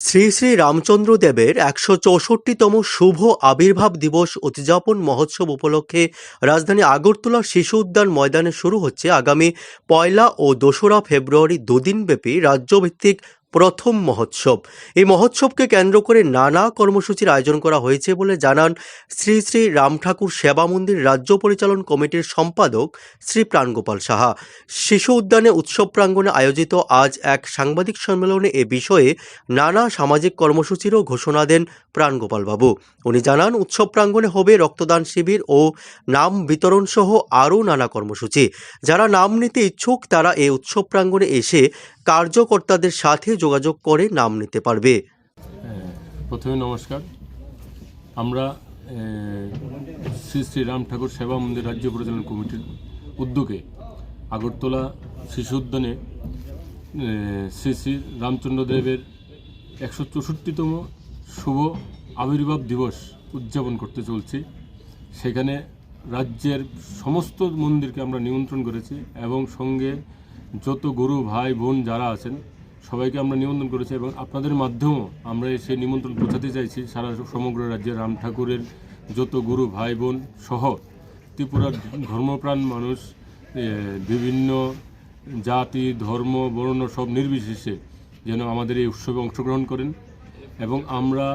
শ্রী শ্রী রামচন্দ্র দেবের একশো চৌষট্টিতম শুভ আবির্ভাব দিবস উদযাপন মহোৎসব উপলক্ষে রাজধানী আগরতলার শিশু উদ্যান ময়দানে শুরু হচ্ছে আগামী পয়লা ও দোসরা ফেব্রুয়ারি দুদিনব্যাপী রাজ্যভিত্তিক প্রথম মহোৎসব। এই মহোৎসবকে কেন্দ্র করে নানা কর্মসূচির আয়োজন করা হয়েছে বলে জানান শ্রী শ্রী রাম ঠাকুর সেবা মন্দির রাজ্য পরিচালন কমিটির সম্পাদক শ্রী প্রাণগোপাল সাহা। শিশু উদ্যানে উৎসব প্রাঙ্গণে আয়োজিত আজ এক সাংবাদিক সম্মেলনে এ বিষয়ে নানা সামাজিক কর্মসূচিরও ঘোষণা দেন প্রাণগোপাল বাবু। উনি জানান, উৎসব প্রাঙ্গণে হবে রক্তদান শিবির ও নাম বিতরণ সহ আরও নানা কর্মসূচি। যারা নাম নিতে ইচ্ছুক তারা এই উৎসব প্রাঙ্গণে এসে কার্যকর্তাদের সাথে যোগাযোগ করে নাম নিতে পারবে। প্রথমে নমস্কার। আমরা শ্রী শ্রী রাম ঠাকুর সেবা মন্দির রাজ্য পরিচালনা কমিটির উদ্যোগে আগরতলা শিশু উদ্যানে শ্রী শ্রী রামচন্দ্র দেবের একশো চৌষট্টিতম শুভ আবির্ভাব দিবস উদযাপন করতে চলছি। সেখানে রাজ্যের সমস্ত মন্দিরকে আমরা নিমন্ত্রণ করেছি এবং সঙ্গে যত গুরু ভাই বোন যারা আছেন সবাইকে আমরা নিমন্ত্রণ করেছি এবং আপনাদের মাধ্যমেও আমরা সেই নিমন্ত্রণ পৌঁছাতে চাইছি। সারা সমগ্র রাজ্যে রাম ঠাকুরের যত গুরু ভাই বোন সহ ত্রিপুরার ধর্মপ্রাণ মানুষ বিভিন্ন জাতি, ধর্ম, বর্ণ সব নির্বিশেষে যেন আমাদের এই উৎসবে অংশগ্রহণ করেন এবং আমরা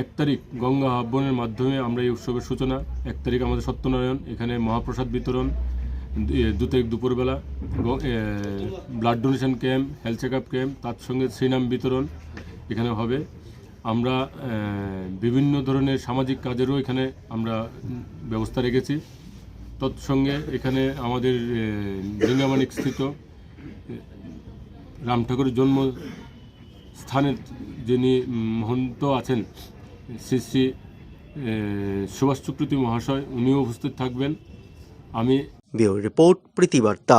এক তারিখ গঙ্গা আহ্বানের মাধ্যমে আমরা এই উৎসবের সূচনা, এক তারিখ আমাদের সত্যনারায়ণ, এখানে মহাপ্রসাদ বিতরণ দু- তারিখ দুপুরবেলা blood donation camp health check up camp তার সঙ্গে শ্রীনাম বিতরণ এখানে হবে। আমরা বিভিন্ন ধরনের সামাজিক কাজেরও এখানে আমরা ব্যবস্থা রেখেছি। তৎসঙ্গে এখানে আমাদের লিঙ্গামানিক স্থিত রাম ঠাকুরের জন্ম স্থানের যিনি মহন্ত আছেন, শ্রী শ্রী সুভাষ চক্রবর্তী মহাশয়, উনিও উপস্থিত থাকবেন। আমি ব্যুরো রিপোর্ট প্রীতিবার্তা